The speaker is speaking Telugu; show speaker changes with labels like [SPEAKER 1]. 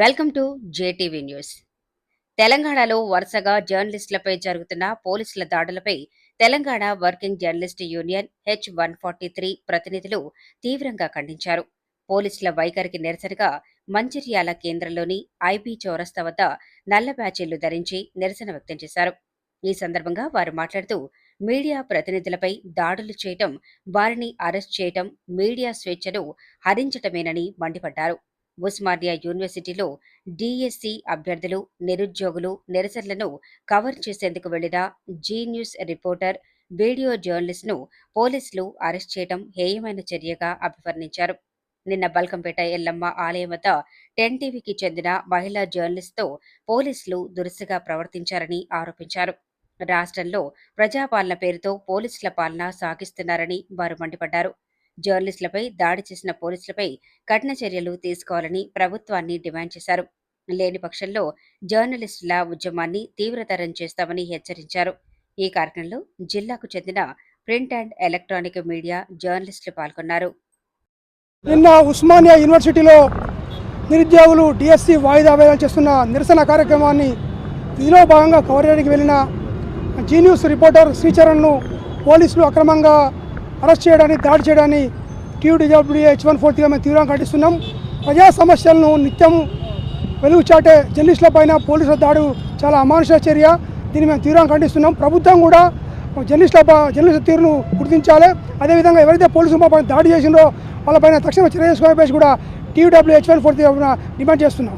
[SPEAKER 1] Welcome to JTV news. తెలంగాణలో వరుసగా జర్నలిస్టులపై జరుగుతున్న పోలీసుల దాడులపై Telangana working journalist union H one forty three ప్రతినిధులు తీవ్రంగా ఖండించారు. పోలీసుల వైఖరికి నిరసనగా మంచిర్యాల కేంద్రంలోని ఐబీ చౌరస్తా వద్ద నల్ల బ్యాచీలు ధరించి నిరసన వ్యక్తం చేశారు. ఈ సందర్భంగా వారు మాట్లాడుతూ మీడియా ప్రతినిధులపై దాడులు చేయటం వారిని అరెస్ట్ చేయటం మీడియా స్వేచ్ఛను హరించటమేనని మండిపడ్డారు. ఉస్మానియా యూనివర్సిటీలో డిఎస్సి అభ్యర్థులు నిరుద్యోగులు నిరసనలను కవర్ చేసేందుకు వెళ్ళిన జీ న్యూస్ రిపోర్టర్ వీడియో జర్నలిస్ట్ను పోలీసులు అరెస్ట్ చేయడం హేయమైన చర్యగా అభివర్ణించారు. నిన్న బల్కంపేట ఎల్లమ్మ ఆలయం వద్ద టెన్ టీవీకి చెందిన మహిళా జర్నలిస్ట్తో పోలీసులు దురుసుగా ప్రవర్తించారని ఆరోపించారు. రాష్ట్రంలో ప్రజాపాలన పేరుతో పోలీసుల పాలన సాగిస్తున్నారని వారు మండిపడ్డారు. జర్నలిస్టులపై దాడి చేసిన పోలీసులపై కఠిన చర్యలు తీసుకోవాలని ప్రభుత్వాన్ని డిమాండ్ చేశారు. లేని పక్షంలో జర్నలిస్టుల ఉద్యమాన్ని తీవ్రతరం చేస్తామని హెచ్చరించారు. ఈ కార్యక్రమంలో జిల్లాకు చెందిన ప్రింట్ అండ్ ఎలక్ట్రానిక్ మీడియా జర్నలిస్టులు పాల్గొన్నారు.
[SPEAKER 2] నిన్న ఉస్మానియా యూనివర్సిటీలో నిరుద్యోగులు డిఎస్సి వాయిదా వేయాలని చేస్తున్న నిరసన కార్యక్రమాన్ని ఇందులో భాగంగా కవర్ చేయడానికి వెళ్ళిన జీ రిపోర్టర్ శ్రీచరణ్ను పోలీసులు అక్రమంగా అరెస్ట్ చేయడాన్ని దాడి చేయడాన్ని టీడీడబ్ల్యూ హెచ్ వన్ ఫోర్టీగా మేము తీవ్రంగా ఖండిస్తున్నాం. ప్రజా సమస్యలను నిత్యం వెలుగు చాటే జర్నలిస్టుల పైన పోలీసుల దాడు చాలా అమానుష చర్య. దీన్ని మేము తీవ్రంగా ఖండిస్తున్నాం. ప్రభుత్వం కూడా జర్నలిస్టుల జర్నలిస్టుల తీరును గుర్తించాలి. అదేవిధంగా ఎవరైతే పోలీసులు మా పైన దాడి చేసిందో వాళ్ళపైన తక్షణ చర్య తీసుకోవాలని కూడా TUW H one forty demand చేస్తున్నాం.